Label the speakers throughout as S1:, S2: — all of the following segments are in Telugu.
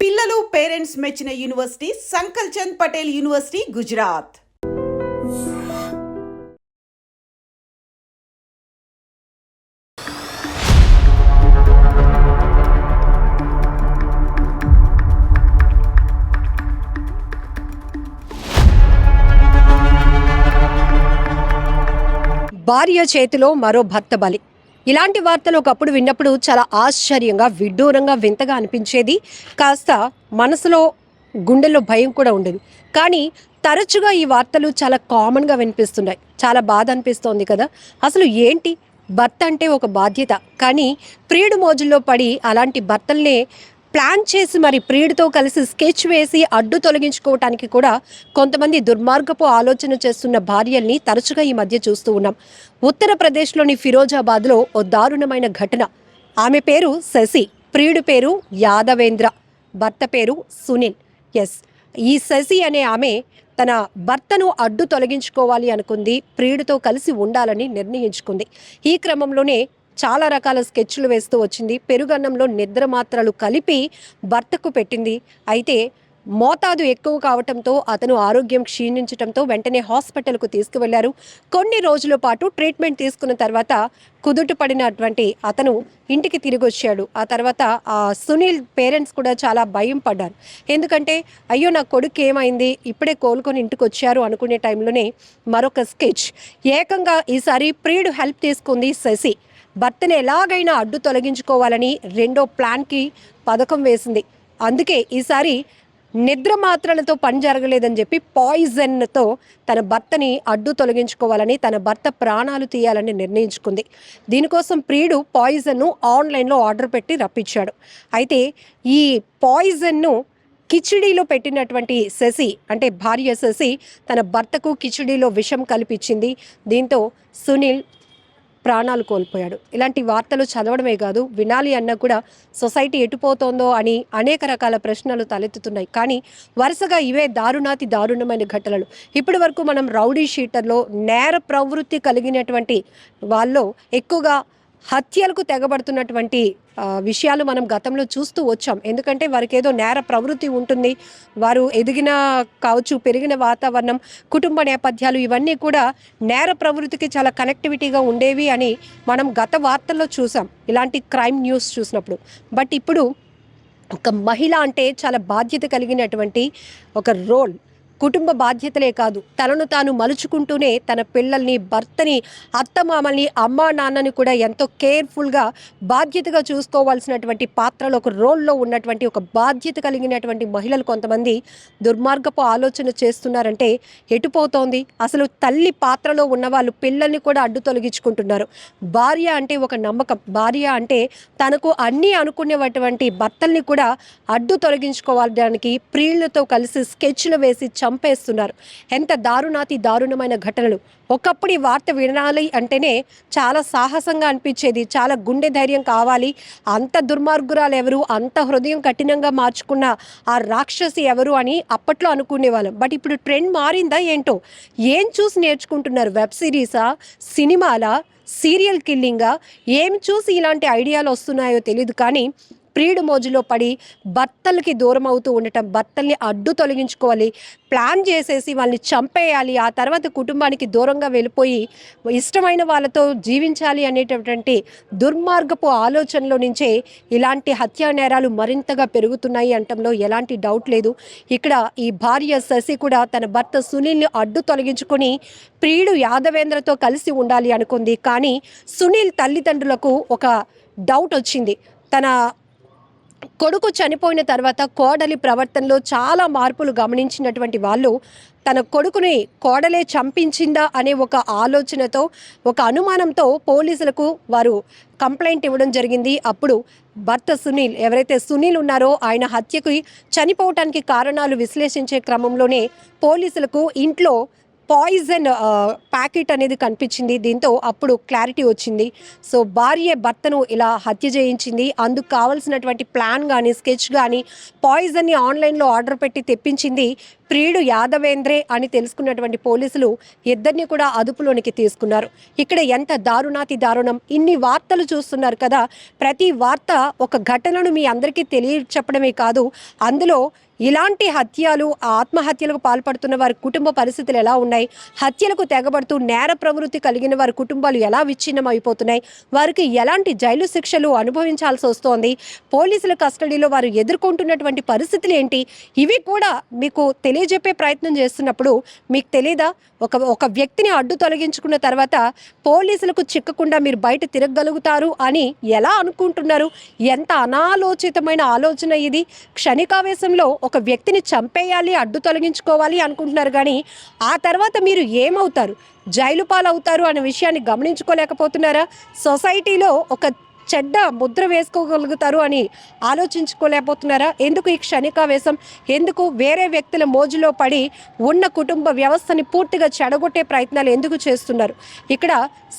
S1: పిల్లలు పేరెంట్స్ మెచ్చిన university Sankalchand Patel university Gujarat.
S2: భార్య చేతిలో మరో భర్త బలి. ఇలాంటి వార్తలు ఒకప్పుడు విన్నప్పుడు చాలా ఆశ్చర్యంగా విడ్డూరంగా వింతగా అనిపించేది. కాస్త మనసులో గుండెల్లో భయం కూడా ఉండేది. కానీ తరచుగా ఈ వార్తలు చాలా కామన్గా వినిపిస్తున్నాయి. చాలా బాధ అనిపిస్తోంది కదా. అసలు ఏంటి? భర్త అంటే ఒక బాధ్యత. కానీ ప్రియుడు మోజుల్లో పడి అలాంటి భర్తల్నే ప్లాన్ చేసి మరి ప్రియుడితో కలిసి స్కెచ్ వేసి అడ్డు తొలగించుకోవటానికి కూడా కొంతమంది దుర్మార్గపు ఆలోచన చేస్తున్న భార్యల్ని తరచుగా ఈ మధ్య చూస్తూ ఉన్నాం. ఉత్తరప్రదేశ్లోని ఫిరోజాబాద్లో ఓ దారుణమైన ఘటన. ఆమె పేరు శశి ప్రియుడి పేరు యాదవేంద్ర భర్త పేరు సునీల్. ఎస్ ఈ శశి అనే ఆమె తన భర్తను అడ్డు తొలగించుకోవాలి అనుకుంది ప్రియుడితో కలిసి ఉండాలని నిర్ణయించుకుంది. ఈ క్రమంలోనే చాలా రకాల స్కెచ్లు వేస్తూ వచ్చింది. పెరుగన్నంలో నిద్ర మాత్రలు కలిపి భర్తకు పెట్టింది. అయితే మోతాదు ఎక్కువ కావటంతో అతను ఆరోగ్యం క్షీణించటంతో వెంటనే హాస్పిటల్కు తీసుకువెళ్ళారు. కొన్ని రోజుల పాటు ట్రీట్మెంట్ తీసుకున్న తర్వాత కుదుట పడినటువంటి అతను ఇంటికి తిరిగి వచ్చాడు ఆ తర్వాత ఆ సునీల్ పేరెంట్స్ కూడా చాలా భయం పడ్డారు. ఎందుకంటే అయ్యో నా కొడుకు ఏమైంది? ఇప్పుడే కోలుకొని ఇంటికి వచ్చారు అనుకునే టైంలోనే మరొక స్కెచ్. ఏకంగా ఈసారి ప్రియుడు హెల్ప్ తీసుకుంది శశి. భర్తను ఎలాగైనా అడ్డు తొలగించుకోవాలని రెండో ప్లాన్కి పథకం వేసింది. అందుకే ఈసారి నిద్ర మాత్రలతో పని జరగలేదని చెప్పి పాయిజన్తో తన భర్తని అడ్డు తొలగించుకోవాలని తన భర్త ప్రాణాలు తీయాలని నిర్ణయించుకుంది. దీనికోసం ప్రియుడు పాయిజన్ను ఆన్లైన్లో ఆర్డర్ పెట్టి రప్పించాడు. అయితే ఈ పాయిజన్ను కిచిడీలో పెట్టినటువంటి శశి అంటే భార్య శశి తన భర్తకు కిచిడీలో విషం కల్పించింది దీంతో సునీల్ ప్రాణాలు కోల్పోయాడు. ఇలాంటి వార్తలు చదవడమే కాదు వినాలి అన్నా కూడా సొసైటీ ఎటుపోతోందో అని అనేక రకాల ప్రశ్నలు తలెత్తుతున్నాయి. కానీ వరుసగా ఇవే దారుణాతి దారుణమైన ఘటనలు. ఇప్పటి వరకు మనం రౌడీ షీటర్లో నేర ప్రవృత్తి కలిగినటువంటి వాళ్ళు ఎక్కువగా హత్యలకు తెగబడుతున్నటువంటి విషయాలు మనం గతంలో చూస్తూ వచ్చాం. ఎందుకంటే వారికి ఏదో నేర ప్రవృత్తి ఉంటుంది. వారు ఎదిగిన కావచ్చు పెరిగిన వాతావరణం కుటుంబ నేపథ్యాలు ఇవన్నీ కూడా నేర ప్రవృత్తికి చాలా కనెక్టివిటీగా ఉండేవి అని మనం గత వార్తల్లో చూసాం. ఇలాంటి క్రైమ్ న్యూస్ చూసినప్పుడు. బట్ ఇప్పుడు ఒక మహిళ అంటే చాలా బాధ్యత కలిగినటువంటి ఒక రోల్ కుటుంబ బాధ్యతలే కాదు తనను తాను మలుచుకుంటూనే తన పిల్లల్ని భర్తని అత్తమామల్ని అమ్మా నాన్నని కూడా ఎంతో కేర్ఫుల్గా బాధ్యతగా చూసుకోవాల్సినటువంటి పాత్రలో ఒక రోల్లో ఉన్నటువంటి ఒక బాధ్యత కలిగినటువంటి మహిళలు కొంతమంది దుర్మార్గపు ఆలోచన చేస్తున్నారంటే ఎటుపోతోంది అసలు తల్లి పాత్రలో ఉన్న వాళ్ళు పిల్లల్ని కూడా అడ్డు తొలగించుకుంటున్నారు. భార్య అంటే ఒక నమ్మకం. భార్య అంటే తనకు అన్నీ అనుకునేటువంటి భర్తల్ని కూడా అడ్డు తొలగించుకోవడానికి ప్రియులతో కలిసి స్కెచ్లు వేసి చంపేస్తున్నారు. ఎంత దారుణాతి దారుణమైన ఘటనలు. ఒకప్పుడు ఈ వార్త వినాలి అంటేనే చాలా సాహసంగా అనిపించేది. చాలా గుండె ధైర్యం కావాలి. అంత దుర్మార్గురాలు ఎవరు? అంత హృదయం కఠినంగా మార్చుకున్న ఆ రాక్షసి ఎవరు అని అప్పట్లో అనుకునేవాళ్ళం. బట్ ఇప్పుడు ట్రెండ్ మారిందా ఏంటో? ఏం చూసి నేర్చుకుంటున్నారు? వెబ్ సిరీసా? సినిమాలా? సీరియల్ కిల్లింగా? ఏం చూసి ఇలాంటి ఐడియాలు వస్తున్నాయో తెలియదు కానీ ప్రీడు మోజులో పడి భర్తలకి దూరం అవుతూ ఉండటం భర్తల్ని అడ్డు తొలగించుకోవాలి ప్లాన్ చేసేసి వాళ్ళని చంపేయాలి ఆ తర్వాత కుటుంబానికి దూరంగా వెళ్ళిపోయి ఇష్టమైన వాళ్ళతో జీవించాలి అనేటటువంటి దుర్మార్గపు ఆలోచనలో నుంచే ఇలాంటి హత్యా నేరాలు మరింతగా పెరుగుతున్నాయి అంటంలో ఎలాంటి డౌట్ లేదు. ఇక్కడ ఈ భార్య శశి కూడా తన భర్త సునీల్ని అడ్డు తొలగించుకొని ప్రియుడు యాదవేంద్రతో కలిసి ఉండాలి అనుకుంది. కానీ సునీల్ తల్లిదండ్రులకు ఒక డౌట్ వచ్చింది. తన కొడుకు చనిపోయిన తర్వాత కోడలి ప్రవర్తనలో చాలా మార్పులు గమనించినటువంటి వాళ్ళు తన కొడుకుని కోడలే చంపించిందా అనే ఒక ఆలోచనతో ఒక అనుమానంతో పోలీసులకు వారు కంప్లైంట్ ఇవ్వడం జరిగింది. అప్పుడు భర్త సునీల్ ఎవరైతే సునీల్ ఉన్నారో ఆయన హత్యకు చనిపోవటానికి కారణాలు విశ్లేషించే క్రమంలోనే పోలీసులకు ఇంట్లో పాయిజన్ ప్యాకెట్ అనేది కనిపించింది. దీంతో అప్పుడు క్లారిటీ వచ్చింది. సో భార్య భర్తను ఇలా హత్య చేయించింది. అందుకు కావాల్సినటువంటి ప్లాన్ కానీ స్కెచ్ కానీ పాయిజన్ని ఆన్లైన్లో ఆర్డర్ పెట్టి తెప్పించింది ప్రియుడు యాదవేంద్రే అని తెలుసుకున్నటువంటి పోలీసులు ఇద్దరిని కూడా అదుపులోనికి తీసుకున్నారు. ఇక్కడ ఎంత దారుణాతి దారుణం. ఇన్ని వార్తలు చూస్తున్నారు కదా. ప్రతి వార్త ఒక ఘటనను మీ అందరికీ తెలియచెప్పడమే కాదు. అందులో ఇలాంటి హత్యలు ఆత్మహత్యలకు పాల్పడుతున్న వారి కుటుంబ పరిస్థితులు ఎలా ఉన్నాయి? హత్యలకు తెగబడుతూ నేర ప్రవృత్తి కలిగిన వారి కుటుంబాలు ఎలా విచ్ఛిన్నం అయిపోతున్నాయి వారికి ఎలాంటి జైలు శిక్షలు అనుభవించాల్సి వస్తోంది? పోలీసుల కస్టడీలో వారు ఎదుర్కొంటున్నటువంటి పరిస్థితులు ఏంటి? ఇవి కూడా మీకు తెలియజెప్పే ప్రయత్నం చేస్తున్నప్పుడు మీకు తెలీదా? ఒక ఒక వ్యక్తిని అడ్డు తొలగించుకున్న తర్వాత పోలీసులకు చిక్కకుండా మీరు బయట తిరగగలుగుతారు అని ఎలా అనుకుంటున్నారు? ఎంత అనాలోచితమైన ఆలోచన ఇది? క్షణికావేశంలో ఒక వ్యక్తిని చంపేయాలి అడ్డు తొలగించుకోవాలి అనుకుంటున్నారు కానీ ఆ తర్వాత మీరు ఏమవుతారు? జైలు పాలవుతారు అనే విషయాన్ని గమనించుకోలేకపోతున్నారా? సొసైటీలో ఒక చెడ్డ ముద్ర వేసుకోగలుగుతారు అని ఆలోచించుకోలేకపోతున్నారా? ఎందుకు ఈ క్షణికావేశం? ఎందుకు వేరే వ్యక్తుల మోజులో పడి ఉన్న కుటుంబ వ్యవస్థని పూర్తిగా చెడగొట్టే ప్రయత్నాలు ఎందుకు చేస్తున్నారు? ఇక్కడ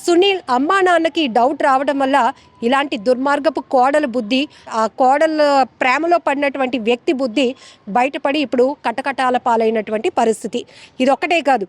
S2: సునీల్ అమ్మా నాన్నకి డౌట్ రావడం వల్ల ఇలాంటి దుర్మార్గపు కోడల బుద్ధి ఆ కోడల ప్రేమలో పడినటువంటి వ్యక్తి బుద్ధి బయటపడి ఇప్పుడు కటకటాల పాలైనటువంటి పరిస్థితి. ఇది ఒక్కటే కాదు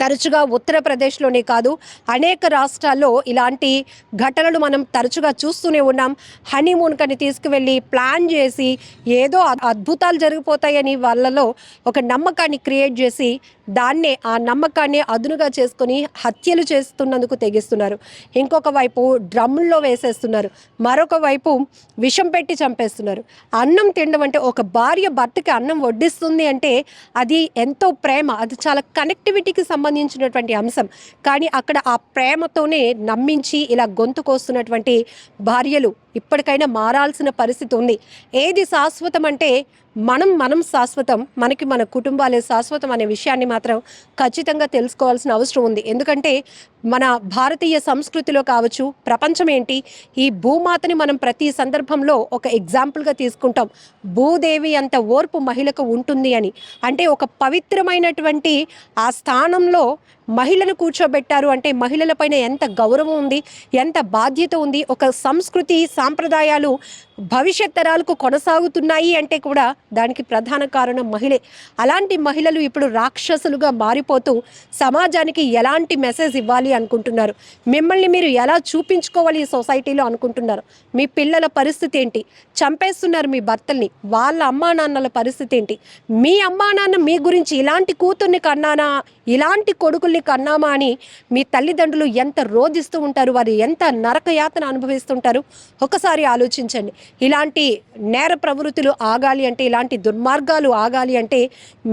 S2: తరచుగా ఉత్తరప్రదేశ్లోనే కాదు అనేక రాష్ట్రాల్లో ఇలాంటి ఘటనలు మనం తరచుగా చూస్తూనే ఉన్నాం. హనీమూన్ కని తీసుకువెళ్ళి ప్లాన్ చేసి ఏదో అద్- అద్భుతాలు జరిగిపోతాయని వాళ్ళలో ఒక నమ్మకాన్ని క్రియేట్ చేసి దాన్నే ఆ నమ్మకాన్ని అదునుగా చేసుకొని హత్యలు చేస్తున్నందుకు తెగిస్తున్నారు. ఇంకొక వైపు డ్రమ్ముల్లో వేసేస్తున్నారు. మరొక వైపు విషం పెట్టి చంపేస్తున్నారు. అన్నం తినడం అంటే ఒక భార్య భర్తకి అన్నం వడ్డిస్తుంది అంటే అది ఎంతో ప్రేమ. అది చాలా కనెక్టివిటీకి సంబంధించినటువంటి అంశం. కానీ అక్కడ ఆ ప్రేమతోనే నమ్మించి ఇలా గొంతు కోస్తున్నటువంటి భార్యలు ఇప్పటికైనా మారాల్సిన పరిస్థితి ఉంది. ఏది శాశ్వతం అంటే మనం మనం శాశ్వతం మనకి మన కుటుంబాలే శాశ్వతం అనే విషయాన్ని మాత్రం ఖచ్చితంగా తెలుసుకోవాల్సిన అవసరం ఉంది. ఎందుకంటే మన భారతీయ సంస్కృతిలో కావచ్చు ప్రపంచం ఏంటి ఈ భూమాతని మనం ప్రతి సందర్భంలో ఒక ఎగ్జాంపుల్గా తీసుకుంటాం. భూదేవి అంత ఓర్పు మహిళకు ఉంటుంది అని. అంటే ఒక పవిత్రమైనటువంటి ఆ స్థానంలో మహిళను కూర్చోబెట్టారు. అంటే మహిళలపైన ఎంత గౌరవం ఉంది ఎంత బాధ్యత ఉంది ఒక సంస్కృతి సాంప్రదాయాలు భవిష్యత్ తరాలకు కొనసాగుతున్నాయి అంటే కూడా దానికి ప్రధాన కారణం మహిళే. అలాంటి మహిళలు ఇప్పుడు రాక్షసులుగా మారిపోతూ సమాజానికి ఎలాంటి మెసేజ్ ఇవ్వాలి అనుకుంటున్నారు? మిమ్మల్ని మీరు ఎలా చూపించుకోవాలి ఈ సొసైటీలో అనుకుంటున్నారు? మీ పిల్లల పరిస్థితి ఏంటి? చంపేస్తున్నారు మీ భర్తల్ని. వాళ్ళ అమ్మా నాన్నల పరిస్థితి ఏంటి? మీ అమ్మా నాన్న మీ గురించి ఇలాంటి కూతుర్ని కన్నానా? ఇలాంటి కొడుకుల్ని కన్నామా అని మీ తల్లిదండ్రులు ఎంత రోధిస్తూ ఉంటారు వారు ఎంత నరకయాతన అనుభవిస్తుంటారు ఒకసారి ఆలోచించండి. ఇలాంటి నేర ప్రవృత్తులు ఆగాలి అంటే ఇలాంటి దుర్మార్గాలు ఆగాలి అంటే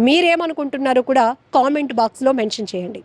S2: మీరేమనుకుంటున్నారో కూడా కామెంట్ బాక్స్లో మెన్షన్ చేయండి.